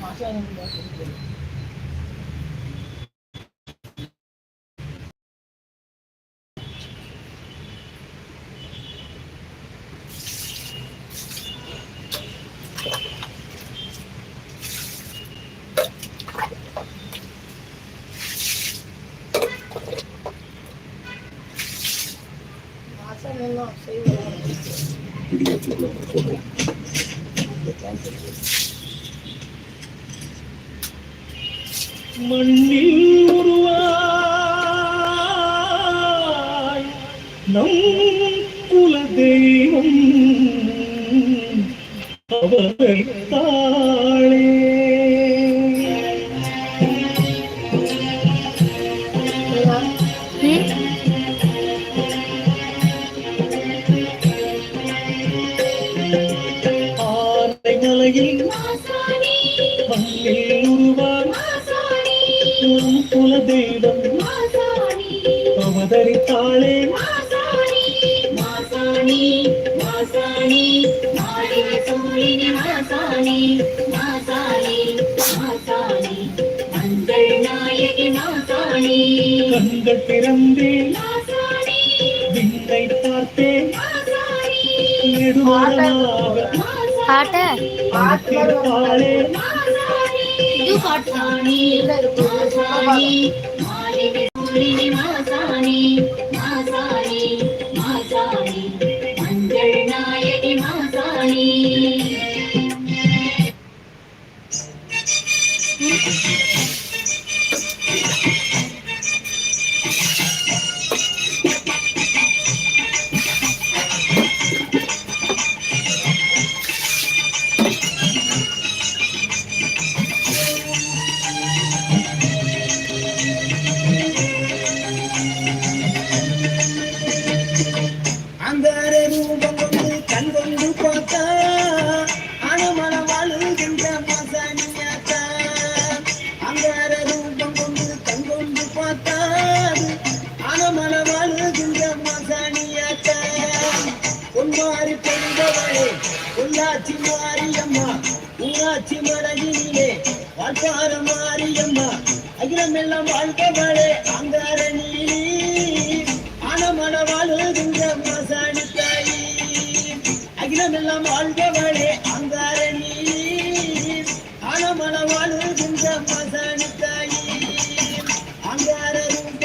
拿下来了，所以。一定要做很多活动。மண்ணில் உருவாய் நம் குல தெய்வம் அவர்கள் கண்கள் திறந்தேன் விண்ணை பார்த்தேன். நெடுமரமாக பாட்ட. அங்கார ரூபம் கொண்டு கண் பார்த்தாது பார்த்தா அணுமன வாழுகின்ற மசானியாத்தா பொன்மாரி பொள்ளாச்சி மாரியம்மா ஊராட்சி மலையிலே வாழ்ப்பார மாரியம்மா அகிலமெல்லாம் வாழ்க்கவளே அங்கார நீலி ஆனமன வாழுகின்ற தாயி அகிலமெல்லாம் வாழ்ந்தவளே ஆனமன வாழுகின்ற மசாணி தாயி அங்கார ரூபம்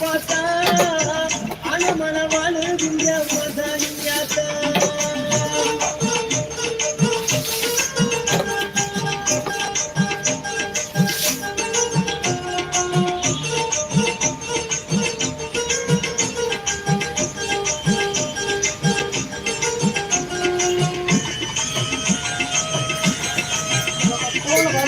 பார்த்தா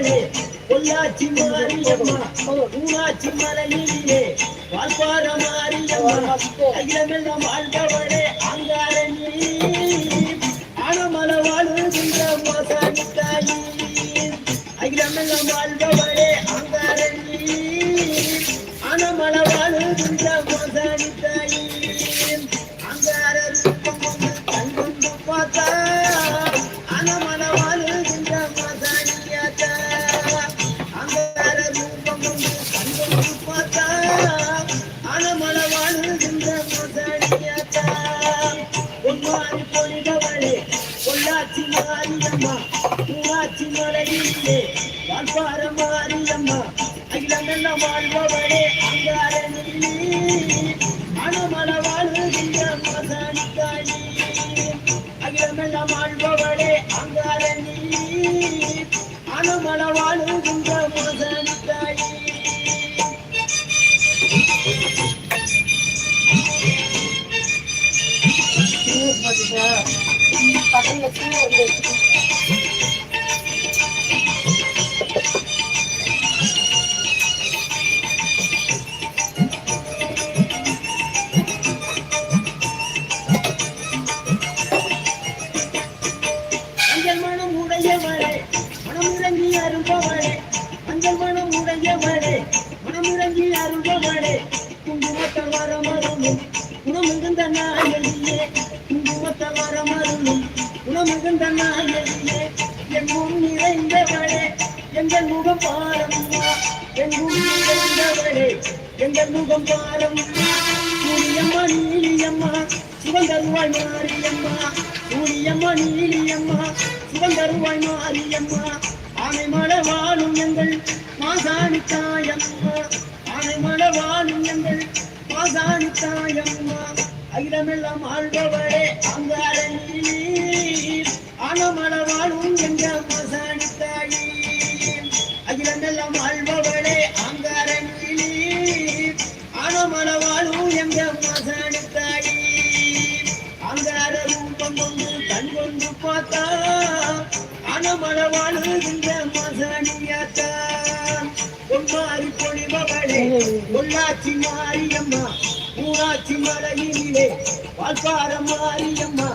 பொழிபவளே பொள்ளாச்சி மாரியம்மா ஊராட்சி மலையிலே. வாழ்பார மாரியம்மா அகிலமெல்லாம் வாழ்ந்தவளே அங்கார நீ ஆனமல வாழ்கின்ற மாசாணி தாயி அகிலமெல்லாம் வாழ்ந்தவளே மாறி பொழிபவளே பொள்ளாச்சி மாரியம்மா பூவாச்சி மலையிலே வாழ்வார மாரியம்மா அகிலமெல்ல வாழ்பவளே அங்கார அங்காரணிலே மனமல வாழுகின்ற தாயி அகிலமெல்ல வாழ்பவளே அங்காரணிலே மனமல வாழ்கின்ற மசனிக்காயி தாயி மனம் இறங்கி அரும்பவளே குங்குமத்த வரமருளும் குணமிகுந்த நாயகியே இருந்த நாயகியே எங்கும் நிறைந்தவளே எங்கள் முகம் பாரம்மா. எங்கும் நிறைந்தவளே எங்கள் முகம் பாரம்மா. சூரியம்மா நீலியம்மா சிவந்தருவாய் மாரியம்மா. சூரியம்மா நீலியம்மா சிவந்தருவாய் மாரியம்மா. ஆனை மலை வாழும் எங்கள் மாசாணி தாயம்மா ஆனை மலை வாழும் எங்கள் மாசாணி தாயம்மா அகிலமெல்லாம் ஆழ்பவளே அங்காரணி ஆனமல என்ற எங்கள் அகிலமெல்லாம் ஆழ்பவளே அங்காரங்கிலி ஆனமல என்ற எங்கள் மாசாணி அங்கார ரூபம் கொண்டு கண் கொண்டு பார்த்தா அனமள வாழுகின்ற மசனியாத்தா பொன்மாரி பொழிபவளே பொள்ளாச்சி மாரியம்மா ஊராட்சி மலையிலே வாழ்பார மாரியம்மா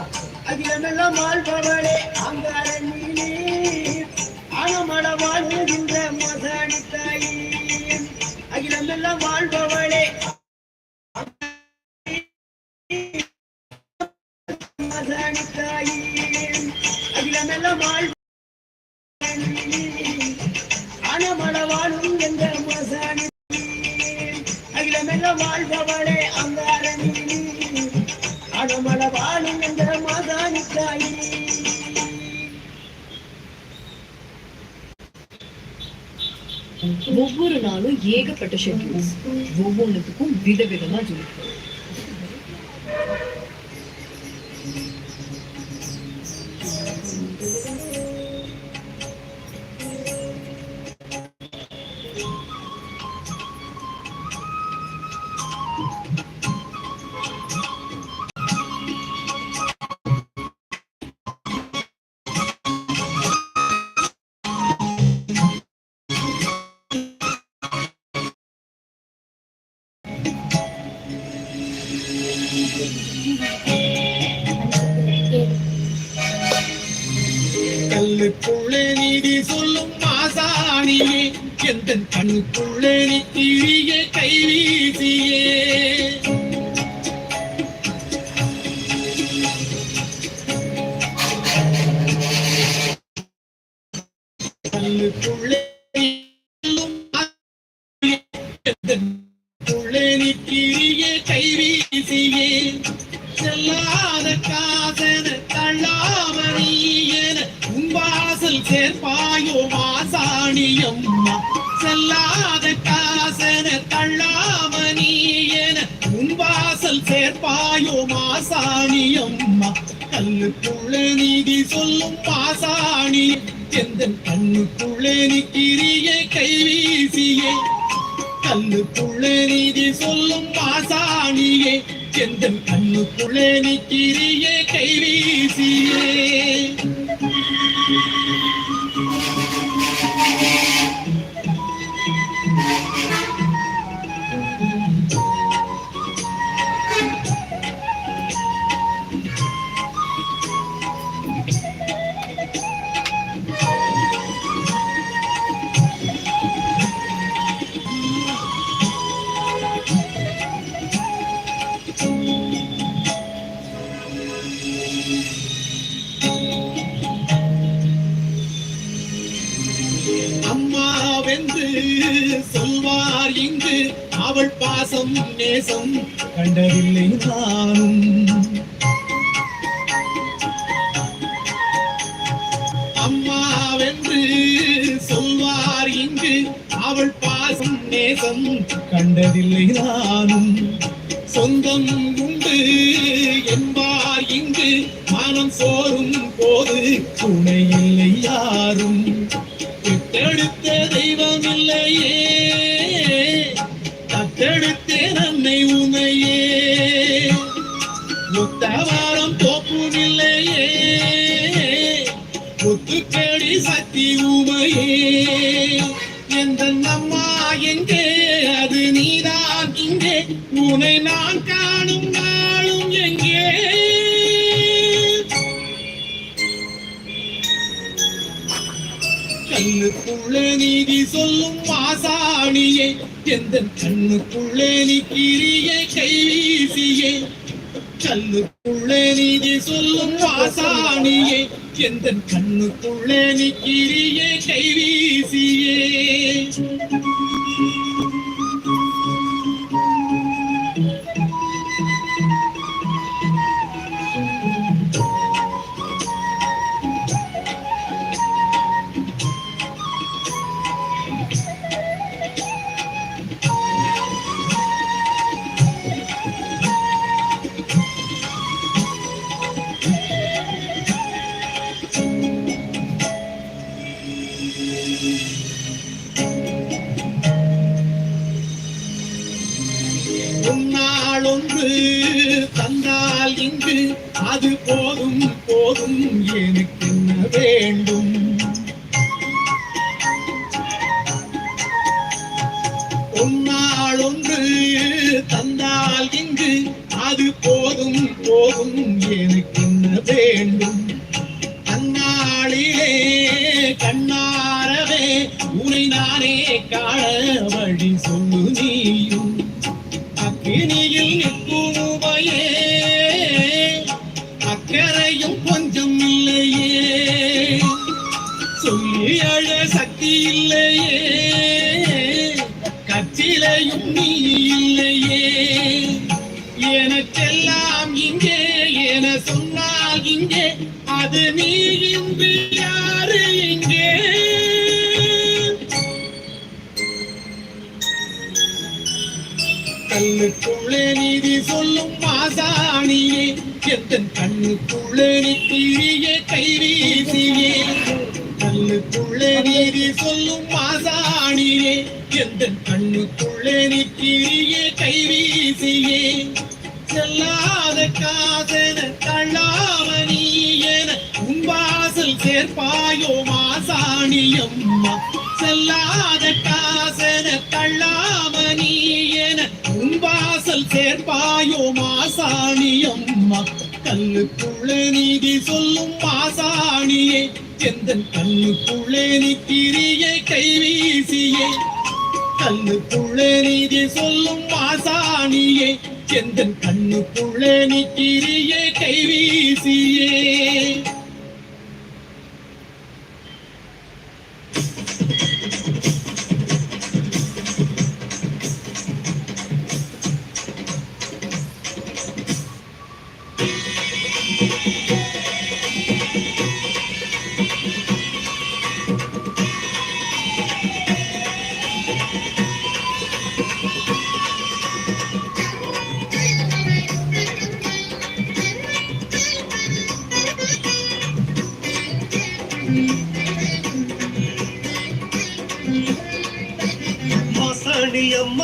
அகிலமெல்லாம் வாழ்பவளே அங்காரணியிலே அனமள வாழுகின்ற மசனி தாயி. அகிலமெல்லாம் வாழ்பவளே மசனித்தாயி அகிலமெல்லாம் வாழ் அனமள என்ற மசனி அகிலமெல்லாம் வாழ்பவளே ஒவ்வொரு நாளும் ஏகப்பட்ட ஷெட்யூல்ஸ் ஒவ்வொன்றுத்துக்கும் விதவிதமா ஜொலிக்கும் கல்லுக்குள்ளே நீதி சொல்லும் மாசாணியே எந்த கண்ணுக்குள்ளே நீ திரிய கண்ணுக்குள்ளே நீதி சொல்லும் பாசாணி. எந்த கண்ணுக்குள்ளே நீ கிரிய கைவீசியே. கண்ணுக்குள்ளே நீதி சொல்லும் பாசாணியே. எந்த கண்ணுக்குள்ளே நீ கிரிய கைவீசியே. நேசம் கண்டதில்லை நானும். அம்மாவென்று சொல்வார் இங்கு அவள் பாசம் நேசம். கண்டதில்லை நானும். சொந்தம் உண்டு என்பார் இங்கு மனம் சோறும் போது. துணை யாரும். முத்தவாரம் தோப்பும் இல்லையே புத்துக்கடி சக்தி உமையே எந்த அம்மா எங்கே? அது நீதான் இங்கே. உனை நான் காணும் நாளும் எங்கே? கண்ணுக்குள்ளே நீதி சொல்லும் மாசாணியே எந்த கண்ணுக்குள்ளே நீ கிரிய கைவீசியே. கண்ணுக்குள்ளே நீதி சொல்லும் ஆசாணியே எந்த கண்ணுக்குள்ளே நீ கிரிய கைவீசியே. சொன்னால் ஒன்று தந்தால் இங்கு. அது போதும் போதும் எனக்கு என்ன வேண்டும்? கண்ணாளிலே கண்ணாரவே உனை நானே காண வழி சொல்லு நீயும். அக்கினியில் நிற்குமையே அக்கறையும் கொஞ்சம் இல்லையே. சொல்லி அழ சக்தி இல்லையே. கச்சிலையும் நீ இல்லையே எனக்கெல்லாம் இங்கே என சொன்னால் இங்கே அது நீ இன்று யாரு இங்கே. கண்ணுக்குள்ளே நீதி சொல்லும் மாசாணியே எத்தன் கண்ணுக்குள்ளே நீ திரிய கை வீசியே. கண்ணுக்குள்ளே நீதி சொல்லும் மாசாணியே எந்தன் கண்ணுக்குள்ளே நீ கிரிய கைவீசியே செல்லாத காதன தள்ளாம நீ என உன் சேர்ப்பாயோ மாசாணியம்மா. செல்லாத காசன தள்ளாம நீ என உன் சேர்ப்பாயோ மாசாணியம்மா. கல்லுக்குள்ள நீதி சொல்லும் மாசாணியே எந்த கல்லுக்குள்ளே நீ கிரிய கைவீசியே. கண்ணுக்குள்ளே நீதி சொல்லும் மாசாணியே எந்த கண்ணுக்குள்ளே நீ கிரியே கைவீசியே.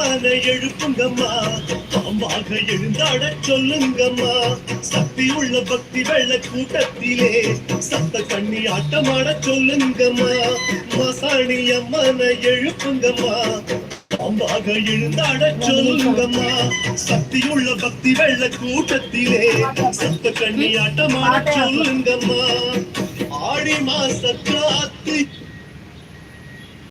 மாசாணி எழுப்புங்கம்மா. பாம்பாக எழுந்தாட சொல்லுங்கம்மா. சக்தி உள்ள பக்தி வெள்ள கூட்டத்திலே சத்த கண்ணி ஆட்டமாட சொல்லுங்கம்மா. மசாணி அம்மனை எழுப்புங்கம்மா. பாம்பாக எழுந்தாட சொல்லுங்கம்மா. சக்தி உள்ள பக்தி வெள்ள கூட்டத்திலே சத்த கண்ணி ஆட்டமாட சொல்லுங்கம்மா. ஆடி மாச